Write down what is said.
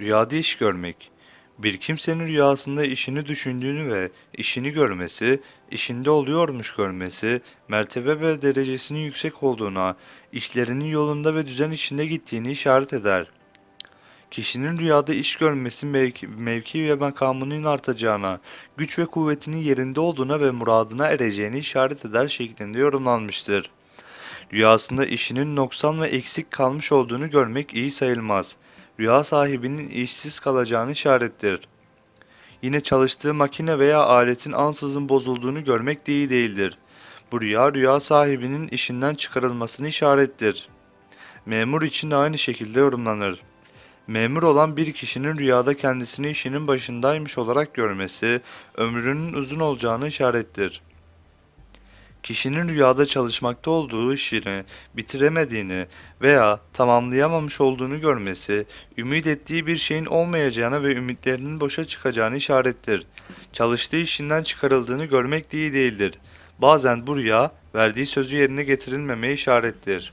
Rüyada iş görmek. Bir kimsenin rüyasında işini düşündüğünü ve işini görmesi, işinde oluyormuş görmesi, mertebe ve derecesinin yüksek olduğuna, işlerinin yolunda ve düzen içinde gittiğini işaret eder. Kişinin rüyada iş görmesi mevki, mevki ve makamının artacağına, güç ve kuvvetinin yerinde olduğuna ve muradına ereceğini işaret eder şeklinde yorumlanmıştır. Rüyasında işinin noksan ve eksik kalmış olduğunu görmek iyi sayılmaz. Rüya sahibinin işsiz kalacağını işarettir. Yine çalıştığı makine veya aletin ansızın bozulduğunu görmek de iyi değildir. Bu rüya rüya sahibinin işinden çıkarılmasını işarettir. Memur için de aynı şekilde yorumlanır. Memur olan bir kişinin rüyada kendisini işinin başındaymış olarak görmesi, ömrünün uzun olacağını işarettir. Kişinin rüyada çalışmakta olduğu işini bitiremediğini veya tamamlayamamış olduğunu görmesi, ümit ettiği bir şeyin olmayacağına ve ümitlerinin boşa çıkacağını işarettir. Çalıştığı işinden çıkarıldığını görmek de iyi değildir. Bazen bu rüya, verdiği sözü yerine getirilmemeye işarettir.